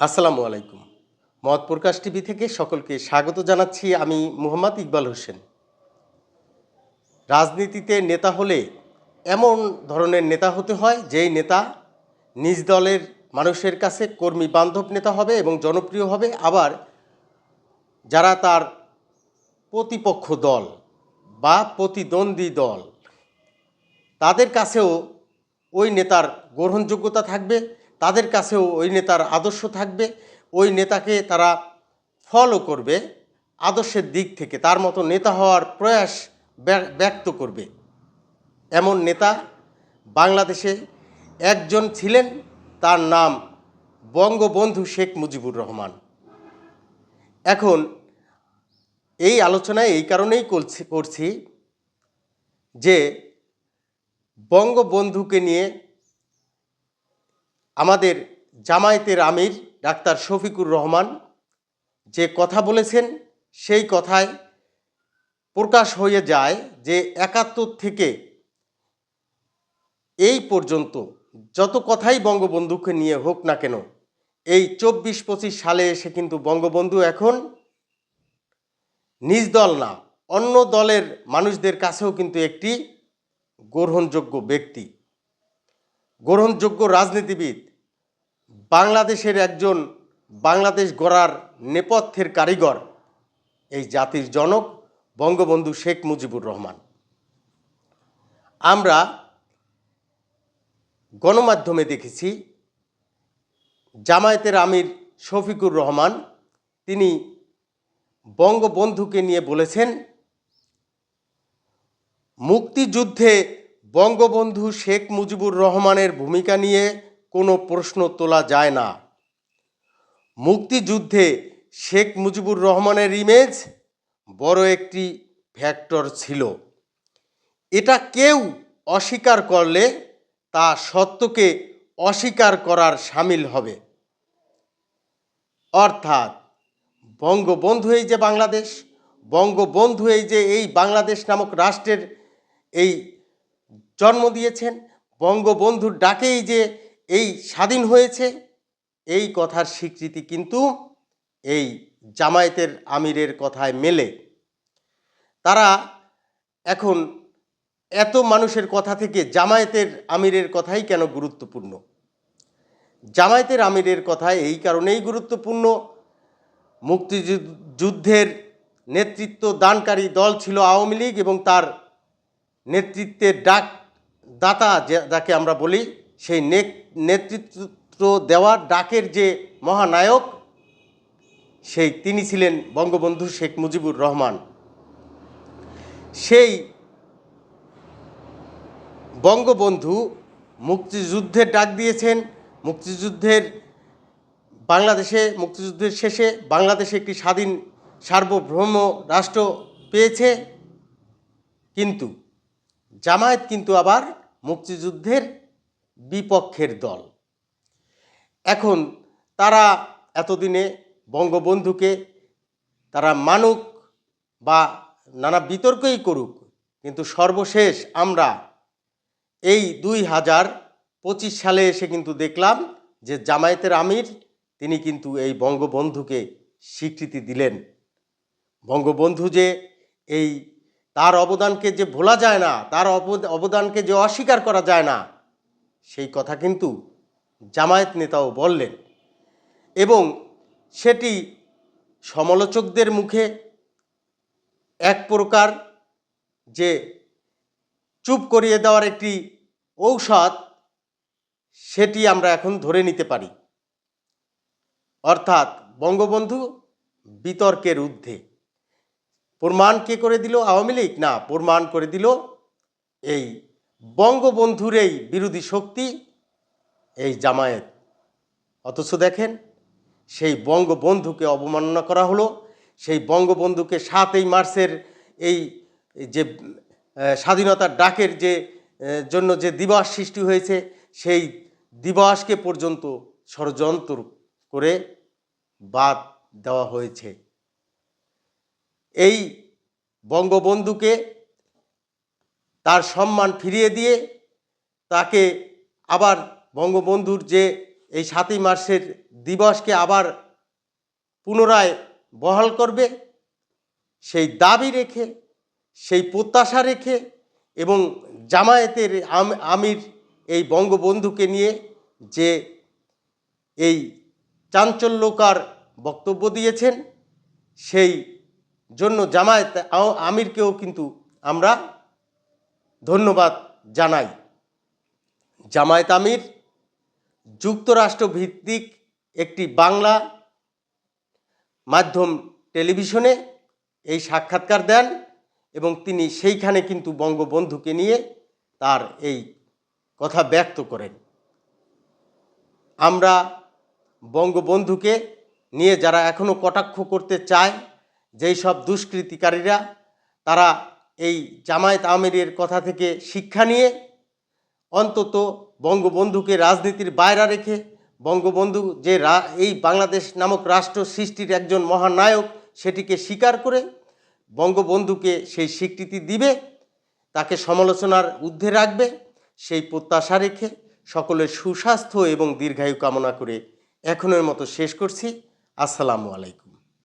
আসসালামু আলাইকুম। মত প্রকাশ টিভি থেকে সকলকে স্বাগত জানাচ্ছি আমি মুহাম্মদ ইকবাল হোসেন। রাজনীতিতে নেতা হলে এমন ধরনের নেতা হতে হয়, যেই নেতা নিজ দলের মানুষের কাছে কর্মী বান্ধব নেতা হবে এবং জনপ্রিয় হবে। আবার যারা তার প্রতিপক্ষ দল বা প্রতিদ্বন্দ্বী দল, তাদের কাছেও ওই নেতার গ্রহণযোগ্যতা থাকবে। তাদের কাছেও ওই নেতার আদর্শ থাকবে, ওই নেতাকে তারা ফলো করবে, আদর্শের দিক থেকে তার মতো নেতা হওয়ার প্রয়াস ব্যক্ত করবে। এমন নেতা বাংলাদেশে একজন ছিলেন, তার নাম বঙ্গবন্ধু শেখ মুজিবুর রহমান। এখন এই আলোচনায় এই কারণেই করছি যে বঙ্গবন্ধুকে নিয়ে আমাদের জামায়াতের আমির ডাক্তার শফিকুর রহমান যে কথা বলেছেন, সেই কথায় প্রকাশ হয়ে যায় যে একাত্তর থেকে এই পর্যন্ত যত কথাই বঙ্গবন্ধুকে নিয়ে হোক না কেন, এই চব্বিশ পঁচিশ সালে এসে কিন্তু বঙ্গবন্ধু এখন নিজ দল না, অন্য দলের মানুষদের কাছেও কিন্তু একটি গ্রহণযোগ্য ব্যক্তি। গ্রহণযোগ্য রাজনীতিবিদ, বাংলাদেশের একজন বাংলাদেশ গড়ার নেপথ্যের কারিগর, এই জাতির জনক বঙ্গবন্ধু শেখ মুজিবুর রহমান। আমরা গণমাধ্যমে দেখেছি, জামায়াতের আমির শফিকুর রহমান, তিনি বঙ্গবন্ধুকে নিয়ে বলেছেন, মুক্তিযুদ্ধে বঙ্গবন্ধু শেখ মুজিবুর রহমানের ভূমিকা নিয়ে কোনো প্রশ্ন তোলা যায় না। মুক্তিযুদ্ধে শেখ মুজিবুর রহমানের ইমেজ বড় একটি ফ্যাক্টর ছিল। এটা কেউ অস্বীকার করলে তা সত্যকে অস্বীকার করার সামিল হবে। অর্থাৎ বঙ্গবন্ধু এই যে বাংলাদেশ, বঙ্গবন্ধু এই যে এই বাংলাদেশ নামক রাষ্ট্রের এই জন্ম দিয়েছেন। বঙ্গবন্ধুর ডাকেই যে এই স্বাধীন হয়েছে, এই কথার স্বীকৃতি কিন্তু এই জামায়াতের আমিরের কথায় মেলে। তারা এখন এত মানুষের কথা থেকে জামায়াতের আমিরের কথাই কেন গুরুত্বপূর্ণ? জামায়াতের আমিরের কথা এই কারণেই গুরুত্বপূর্ণ। মুক্তিযুদ্ধের নেতৃত্ব দানকারী দল ছিল আওয়ামী লীগ এবং তার নেতৃত্বের ডাক দাতা যাকে আমরা বলি, সেই নেতৃত্ব দেওয়ার ডাকের যে মহানায়ক, সেই তিনি ছিলেন বঙ্গবন্ধু শেখ মুজিবুর রহমান। সেই বঙ্গবন্ধু মুক্তিযুদ্ধের ডাক দিয়েছেন, মুক্তিযুদ্ধের বাংলাদেশে, মুক্তিযুদ্ধের শেষে বাংলাদেশে একটি স্বাধীন সার্বভৌম রাষ্ট্র পেয়েছে, কিন্তু জামায়াত কিন্তু আবার মুক্তিযুদ্ধের বিপক্ষের দল। এখন তারা এতদিনে বঙ্গবন্ধুকে তারা মানুক বা নানা বিতর্কই করুক, কিন্তু সর্বশেষ আমরা এই দুই হাজার পঁচিশ সালে এসে কিন্তু দেখলাম যে জামায়াতের আমির তিনি কিন্তু এই বঙ্গবন্ধুকে স্বীকৃতি দিলেন। বঙ্গবন্ধু যে এই তার অবদানকে যে ভোলা যায় না, তার অবদানকে যে অস্বীকার করা যায় না, সেই কথা কিন্তু জামায়াত নেতাও বললেন। এবং সেটি সমালোচকদের মুখে এক প্রকার যে চুপ করিয়ে দেওয়ার একটি ঔষধ, সেটি আমরা এখন ধরে নিতে পারি। অর্থাৎ বঙ্গবন্ধু বিতর্কের ঊর্ধ্বে। প্রমাণ কে করে দিল? আওয়ামী লীগ? না, প্রমাণ করে দিল এই বঙ্গবন্ধুর এই বিরোধী শক্তি, এই জামায়াত। অথচ দেখেন, সেই বঙ্গবন্ধুকে অবমাননা করা হলো, সেই বঙ্গবন্ধুকে সাতই মার্চের এই যে স্বাধীনতার ডাকের যে জন্য যে দিবস সৃষ্টি হয়েছে, সেই দিবসকে পর্যন্ত ষড়যন্ত্র করে বাদ দেওয়া হয়েছে। এই বঙ্গবন্ধুকে তার সম্মান ফিরিয়ে দিয়ে তাকে আবার বঙ্গবন্ধুর যে এই সাতই মার্চের দিবসকে আবার পুনরায় বহাল করবে, সেই দাবি রেখে, সেই প্রত্যাশা রেখে এবং জামায়াতের আমির এই বঙ্গবন্ধুকে নিয়ে যে এই চাঞ্চল্যকার বক্তব্য দিয়েছেন, সেই জন্য জামায়াত আমিরকেও কিন্তু আমরা ধন্যবাদ জানাই। জামায়াত আমির যুক্তরাষ্ট্র ভিত্তিক একটি বাংলা মাধ্যম টেলিভিশনে এই সাক্ষাৎকার দেন এবং তিনি সেইখানে কিন্তু বঙ্গবন্ধুকে নিয়ে তার এই কথা ব্যক্ত করেন। আমরা বঙ্গবন্ধুকে নিয়ে যারা এখনও কটাক্ষ করতে চায় যেই সব দুষ্কৃতিকারীরা, তারা এই জামায়াত আমিরের কথা থেকে শিক্ষা নিয়ে অন্তত বঙ্গবন্ধুকে রাজনীতির বাইরে রেখে, বঙ্গবন্ধু যে এই বাংলাদেশ নামক রাষ্ট্র সৃষ্টির একজন মহানায়ক সেটিকে স্বীকার করে বঙ্গবন্ধুকে সেই স্বীকৃতি দিবে, তাকে সমালোচনার ঊর্ধ্বে রাখবে, সেই প্রত্যাশা রেখে সকলের সুস্বাস্থ্য এবং দীর্ঘায়ু কামনা করে এখনের মতো শেষ করছি। আসসালামু আলাইকুম।